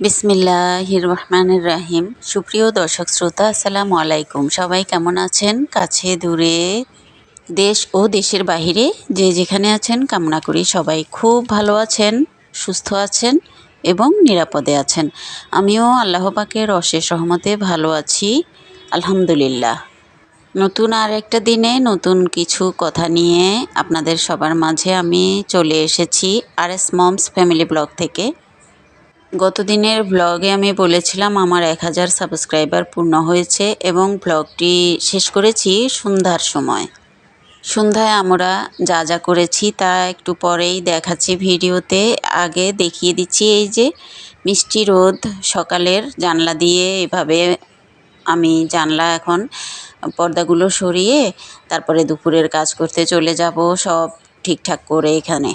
বিসমিল্লাহির রহমানির রাহিম। সুপ্রিয় দর্শক শ্রোতা, আসসালামু আলাইকুম। সবাই কেমন আছেন? কাছে, দূরে, দেশ ও দেশের বাহিরে যে যেখানে আছেন, কামনা করি সবাই খুব ভালো আছেন, সুস্থ আছেন এবং নিরাপদে আছেন। আমিও আল্লাহ পাকের অশেষ রহমতে ভালো আছি, আলহামদুলিল্লাহ। নতুন আর একটা দিনে নতুন কিছু কথা নিয়ে আপনাদের সবার মাঝে আমি চলে এসেছি আর এস মমস ফ্যামিলি ব্লগ থেকে। গত দিনের ব্লগে আমি বলেছিলাম আমার এক হাজার সাবস্ক্রাইবার পূর্ণ হয়েছে এবং ব্লগটি শেষ করেছি সন্ধ্যার সময়। সন্ধ্যায় আমরা যা যা করেছি তা একটু পরেই দেখাচ্ছি ভিডিওতে। আগে দেখিয়ে দিচ্ছি এই যে মিষ্টি রোদ সকালের জানলা দিয়ে এভাবে আমি জানলা এখন পর্দাগুলো সরিয়ে তারপরে দুপুরের কাজ করতে চলে যাব সব ঠিকঠাক করে এখানে।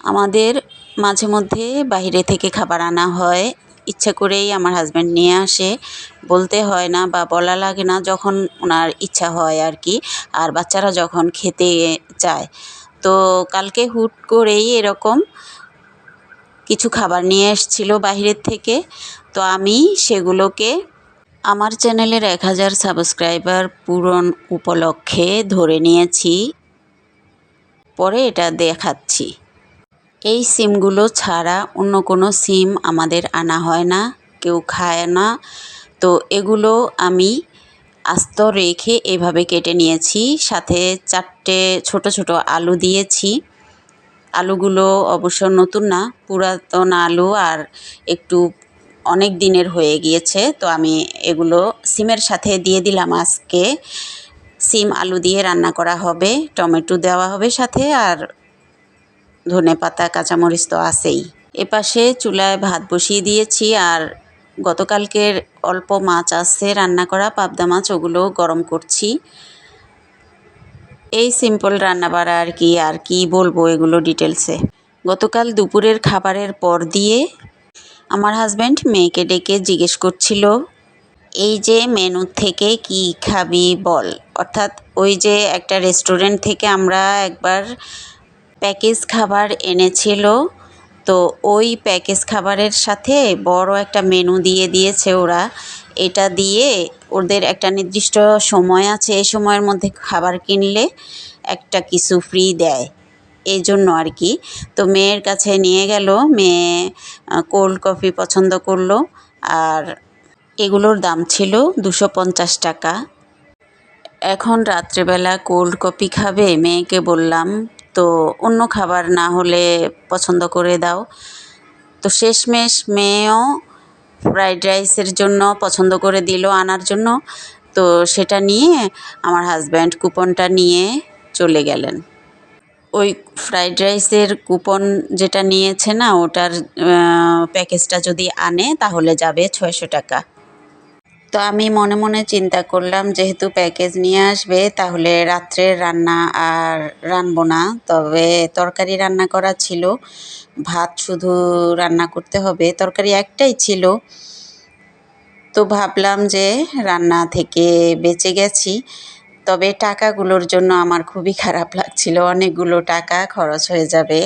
আমাদের মাঝে মধ্যে বাইরে থেকে খাবার আনা হয়। ইচ্ছা করেই আমার হাজব্যান্ড নিয়ে আসে। বলতে হয় না বা বলা লাগে না যখন ওনার ইচ্ছা হয় আর কি। আর বাচ্চারা যখন খেতে চায়। তো কালকে হুট করেই এরকম কিছু খাবার নিয়ে এসেছিল বাহিরের থেকে। তো আমি সেগুলোকে আমার চ্যানেলের এক হাজার সাবস্ক্রাইবার পূরণ উপলক্ষে ধরে নিয়েছি। পরে এটা দেখাচ্ছি। এই সিমগুলো ছাড়া অন্য কোনো সিম আমাদের আনা হয় না, কেউ খায় না। তো এগুলো আমি আস্ত রেখে এভাবে কেটে নিয়েছি, সাথে চারটে ছোট ছোট আলু দিয়েছি। আলুগুলো অবশ্য নতুন না, পুরাতন আলু আর একটু অনেক দিনের হয়ে গিয়েছে, তো আমি এগুলো সিমের সাথে দিয়ে দিলাম আজকে। সিম আলু দিয়ে রান্না করা হবে, টমেটো দেওয়া হবে সাথে আর ধনে পাতা, কাঁচামরিচ তো আছেই। এপাশে চুলায় ভাত বসিয়ে দিয়েছি আর গতকালকের অল্প মাছ আছে রান্না করা, পাবদা মাছ ওগুলো গরম করছি। এই সিম্পল রান্না বাড়া আর কি আর কি বলব এগুলো ডিটেলসে গতকাল দুপুরের খাবারের পর দিয়ে আমার হাজব্যান্ড মেয়েকে ডেকে জিজ্ঞেস করছিল, এই যে মেনু থেকে কি খাবি বল? অর্থাৎ ওই যে একটা রেস্টুরেন্ট থেকে আমরা একবার প্যাকেজ খাবার এনেছিল। তো ওই প্যাকেজ খাবারের সাথে বড় একটা মেনু দিয়ে দিয়েছে ওরা। এটা দিয়ে ওদের একটা নির্দিষ্ট সময় আছে, এই সময়ের মধ্যে খাবার কিনলে একটা কিছু ফ্রি দেয়। এই জন্য আর কি। তো মেয়ের কাছে নিয়ে গেল, মেয়ে কোল্ড কফি পছন্দ করল। আর এগুলোর দাম ছিল দুশো পঞ্চাশ টাকা। এখন রাত্রেবেলা কোল্ড কফি খাবে, মেয়েকে বললাম তো অন্য খাবার না হলে পছন্দ করে দাও। তো শেষমেশ মেয়েও ফ্রাইড রাইসের জন্য পছন্দ করে দিল আনার জন্য। তো সেটা নিয়ে আমার হাজব্যান্ড কুপনটা নিয়ে চলে গেলেন। ওই ফ্রাইড রাইসের কুপন যেটা নিয়েছে না, ওটার প্যাকেজটা যদি আনে তাহলে যাবে ছয়শো টাকা। তো আমি মনে মনে চিন্তা করলাম, যেহেতু প্যাকেজ নিয়ে আসবে, তাহলে রাত্রের রান্না আর রানবো না। তবে তরকারি রান্না করা ছিল। ভাত শুধু রান্না করতে হবে। তরকারি একটাই ছিল। তো ভাবলাম যে রান্না থেকে বেঁচে গেছি। তবে টাকাগুলোর জন্য আমার খুবই খারাপ লাগছিল। অনেকগুলো টাকা খরচ হয়ে যাবে।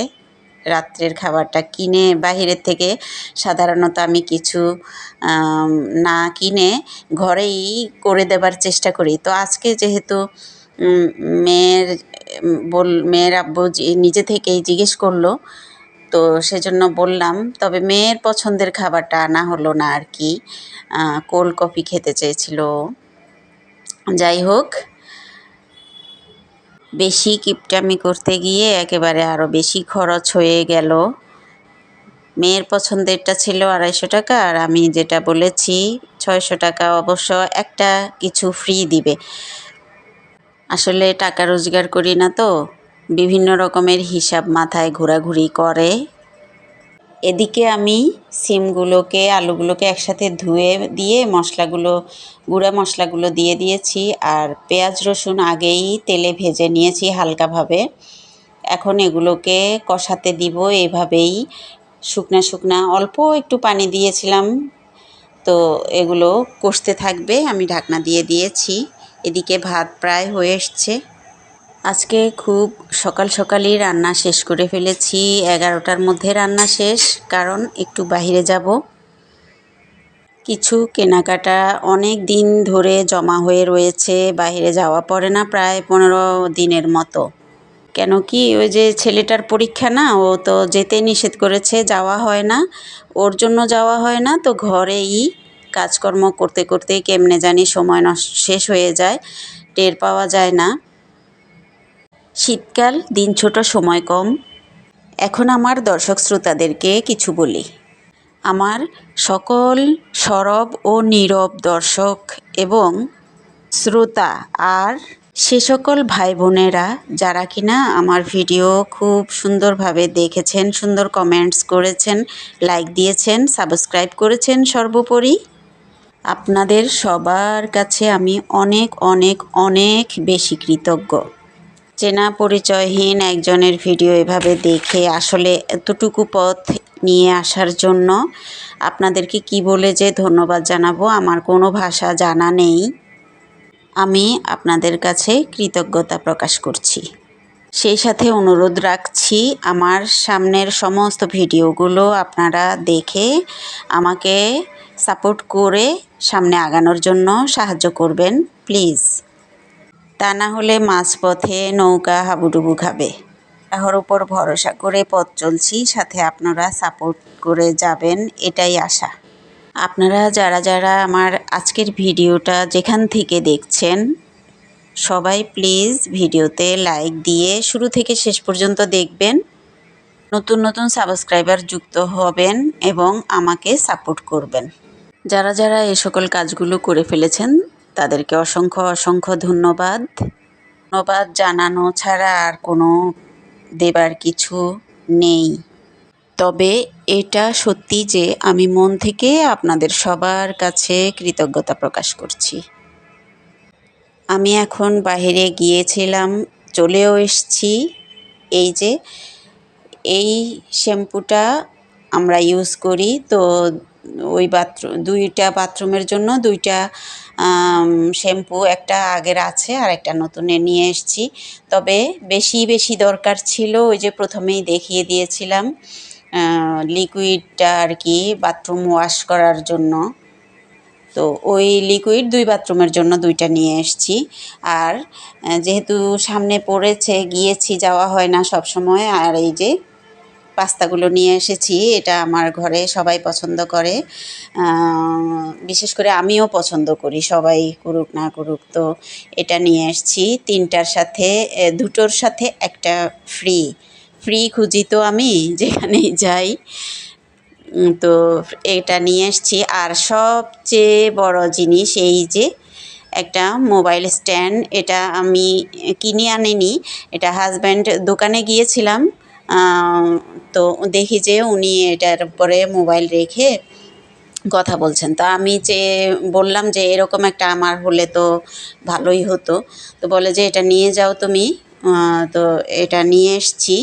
রাত্রের খাবারটা কিনে বাহিরের থেকে, সাধারণত আমি কিছু না কিনে ঘরেই করে দেবার চেষ্টা করি। তো আজকে যেহেতু মেয়ের, বল, মেয়ের আব্বু নিজে থেকেই জিজ্ঞেস করল, তো সেজন্য বললাম, তবে মেয়ের পছন্দের খাবারটা আনা হলো না আর কি কোল্ড কফি খেতে চেয়েছিল। যাই হোক বেশি কিপটামি করতে গিয়ে একেবারে আরও বেশি খরচ হয়ে গেল। মেয়ের পছন্দেরটা ছিল আড়াইশো টাকা আর আমি যেটা বলেছি, ছয়শো টাকা অবশ্য একটা কিছু ফ্রি দিবে। আসলে টাকা রোজগার করি না তো, বিভিন্ন রকমের হিসাব মাথায় ঘোরাঘুরি করে। এদিকে আমি সিমগুলোকে, আলুগুলোকে একসাথে ধুয়ে দিয়ে মশলাগুলো, গুঁড়া মশলাগুলো দিয়ে দিয়েছি আর পেঁয়াজ রসুন আগেই তেলে ভেজে নিয়েছি হালকাভাবে। এখন এগুলোকে কষাতে দিব এভাবেই। শুকনা শুকনা, অল্প একটু পানি দিয়েছিলাম, তো এগুলো কষতে থাকবে। আমি ঢাকনা দিয়ে দিয়েছি। এদিকে ভাত প্রায় হয়ে এসছে। আজকে খুব সকাল সকালই রান্না শেষ করে ফেলেছি। এগারোটার মধ্যে রান্না শেষ, কারণ একটু বাহিরে যাব। কিছু কেনাকাটা অনেক দিন ধরে জমা হয়ে রয়েছে বাইরে যাওয়া পড়ে না প্রায় পনেরো দিনের মতো। কেন কি ওই যে ছেলেটার পরীক্ষা না, ও তো যেতে নিষেধ করেছে, যাওয়া হয় না। ওর জন্য যাওয়া হয় না, তো ঘরেই কাজকর্ম করতে করতে কেমনে জানি সময় শেষ হয়ে যায়, টের পাওয়া যায় না। শীতকাল, দিন ছোট, সময় কম। এখন আমার দর্শক শ্রোতাদেরকে কিছু বলি। আমার সকল সরব ও নীরব দর্শক এবং শ্রোতা আর সে সকল ভাই বোনেরা যারা কিনা আমার ভিডিও খুব সুন্দরভাবে দেখেছেন, সুন্দর কমেন্টস করেছেন লাইক দিয়েছেন সাবস্ক্রাইব করেছেন সর্বোপরি। আপনাদের সবার কাছে আমি অনেক অনেক অনেক বেশি কৃতজ্ঞ। চেনা পরিচয়হীন একজনের ভিডিও এভাবে দেখে আসলে এতটুকু পথ নিয়ে আসার জন্য আপনাদেরকে কি বলে যে ধন্যবাদ জানাব, আমার কোনো ভাষা জানা নেই। আমি আপনাদের কাছে কৃতজ্ঞতা প্রকাশ করছি। সেই সাথে অনুরোধ রাখছি, আমার সামনের সমস্ত ভিডিওগুলো আপনারা দেখে আমাকে সাপোর্ট করে সামনে আগানোর জন্য সাহায্য করবেন, প্লিজ। তা না হলে মাঝপথে নৌকা হাবুডুবু খাবে। আল্লাহর উপর ভরসা করে পথ চলছি, সাথে আপনারা সাপোর্ট করে যাবেন, এটাই আশা। আপনারা যারা যারা আমার আজকের ভিডিওটা যেখান থেকে দেখছেন, সবাই প্লিজ ভিডিওতে লাইক দিয়ে শুরু থেকে শেষ পর্যন্ত দেখবেন। নতুন নতুন সাবস্ক্রাইবার যুক্ত হবেন এবং আমাকে সাপোর্ট করবেন। যারা যারা এই সকল কাজগুলো করে ফেলেছেন তাদেরকে অসংখ্য অসংখ্য ধন্যবাদ। ধন্যবাদ জানানো ছাড়া আর কোনো দেবার কিছু নেই। তবে এটা সত্যি যে আমি মন থেকে আপনাদের সবার কাছে কৃতজ্ঞতা প্রকাশ করছি। আমি এখন বাইরে গিয়েছিলাম, চলেও এসছি। এই যে, এই শ্যাম্পুটা আমরা ইউজ করি, তো ওই বাথরুম দুইটা বাথরুমের জন্য দুইটা শ্যাম্পু একটা আগের আছে আর একটা নতুনে নিয়ে এসেছি। তবে বেশি বেশি দরকার ছিল ওই যে প্রথমেই দেখিয়ে দিয়েছিলাম লিকুইডটা আর কি বাথরুম ওয়াশ করার জন্য। তো ওই লিকুইড দুই বাথরুমের জন্য দুইটা নিয়ে এসেছি। আর যেহেতু সামনে পড়েছে, গিয়েছি, যাওয়া হয় না সব সময় আর এই যে পাস্তাগুলো নিয়ে এসেছি, এটা আমার ঘরে সবাই পছন্দ করে। বিশেষ করে আমিও পছন্দ করি, সবাই করুক না করুক তো এটা নিয়ে এসেছি। তিনটার সাথে দুটোর সাথে একটা ফ্রি ফ্রি খুঁজি তো আমি যেখানেই যাই। তো এটা নিয়ে এসেছি। আর সবচেয়ে বড় জিনিস এই যে একটা মোবাইল স্ট্যান্ড, এটা আমি কিনে আনিনি। এটা হাজব্যান্ড দোকানে গিয়েছিলাম। তো দেখি যে উনি এটার পরে মোবাইল রেখে কথা বলছেন। তা আমি যে বললাম যে এরকম একটা আমার হলে তো ভালোই হতো। তো বলে যে, এটা নিয়ে যাও তুমি। তো এটা নিয়ে এসছি,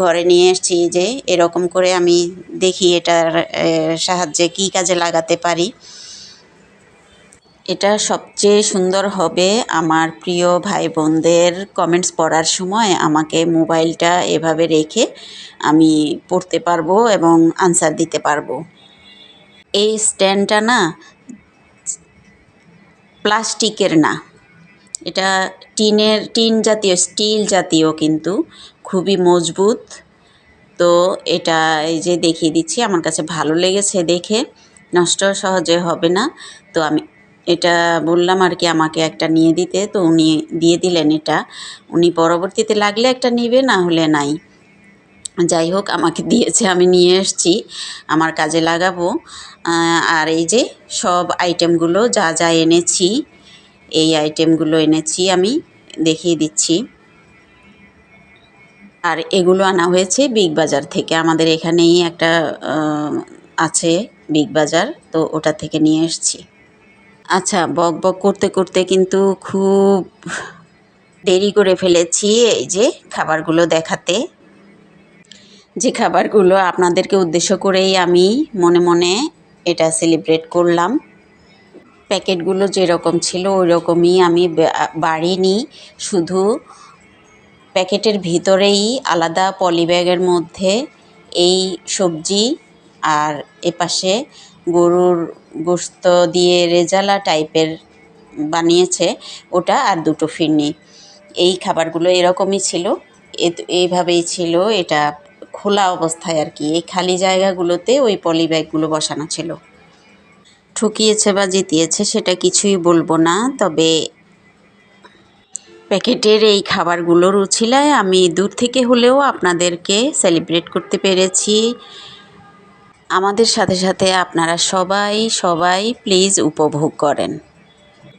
ঘরে নিয়ে এসছি যে এরকম করে আমি দেখি এটার সাহায্যে কী কাজে লাগাতে পারি। এটা সবচেয়ে সুন্দর হবে আমার প্রিয় ভাই বোনদের কমেন্টস পড়ার সময়। আমাকে মোবাইলটা এভাবে রেখে আমি পড়তে পারব এবং আনসার দিতে পারব। এই স্ট্যান্ডটা না প্লাস্টিকের না। এটা টিনের, টিন জাতীয়, স্টিল জাতীয় কিন্তু খুবই মজবুত। তো এটা এই যে দেখিয়ে দিচ্ছি, আমার কাছে ভালো লেগেছে দেখে। নষ্ট সহজে হবে না। তো আমি এটা বললাম আর কি আমাকে একটা নিয়ে দিতে, তো উনি দিয়ে দিলেন এটা। উনি পরবর্তীতে লাগলে একটা নিবে, না হলে নাই। যাই হোক, আমাকে দিয়েছে, আমি নিয়ে এসছি, আমার কাজে লাগাবো। আর এই যে সব আইটেমগুলো যা যা এনেছি, এই আইটেমগুলো এনেছি আমি দেখিয়ে দিচ্ছি। আর এগুলো আনা হয়েছে বিগ বাজার থেকে। আমাদের এখানেই একটা আছে বিগ বাজার তো ওটা থেকে নিয়ে এসছি। আচ্ছা বক বক করতে করতে কিন্তু খুব দেরি করে ফেলেছি এই যে খাবারগুলো দেখাতে। যে খাবারগুলো আপনাদেরকে উদ্দেশ্য করেই আমি মনে মনে এটা সেলিব্রেট করলাম। প্যাকেটগুলো যেরকম ছিল ওই রকমই আমি বাড়িনি, শুধু প্যাকেটের ভিতরেই আলাদা পলিব্যাগের মধ্যে এই সবজি আর এপাশে গরুর গোস্ত দিয়ে রেজালা টাইপের বানিয়েছে ওটা আর দুটো ফিরনি। এই খাবারগুলো এরকমই ছিল। এইভাবেই ছিল। এটা খোলা অবস্থায় আর কি। এই খালি জায়গাগুলোতে ওই পলি ব্যাগগুলো বসানো ছিল। ঠকিয়েছে বা জিতিয়েছে সেটা কিছুই বলব না। তবে প্যাকেটের এই খাবারগুলোর উছিলায় আমি দূর থেকে হলেও আপনাদেরকে সেলিব্রেট করতে পেরেছি। আমাদের সাথে সাথে আপনারা সবাই সবাই প্লিজ উপভোগ করেন।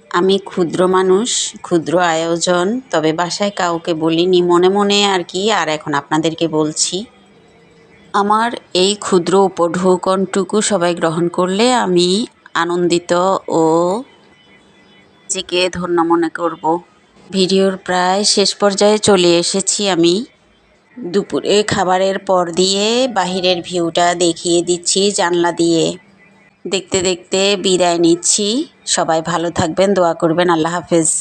আমি ক্ষুদ্র মানুষ, ক্ষুদ্র আয়োজন, তবে বাসায় কাউকে বলিনি, মনে মনে আর কি, আর এখন আপনাদেরকে বলছি। আমার এই ক্ষুদ্র উপঢৌকনটুকু সবাই গ্রহণ করলে আমি আনন্দিত ও নিজেকে ধন্য মনে করব। ভিডিওর প্রায় শেষ পর্যায়ে চলে এসেছি আমি। দুপুরে খাবারের পর দিয়ে বাহিরের ভিউটা দেখিয়ে দিচ্ছি জানলা দিয়ে। দেখতে দেখতে বিদায় নিচ্ছি। সবাই ভালো থাকবেন, দোয়া করবেন। আল্লাহ হাফেজ।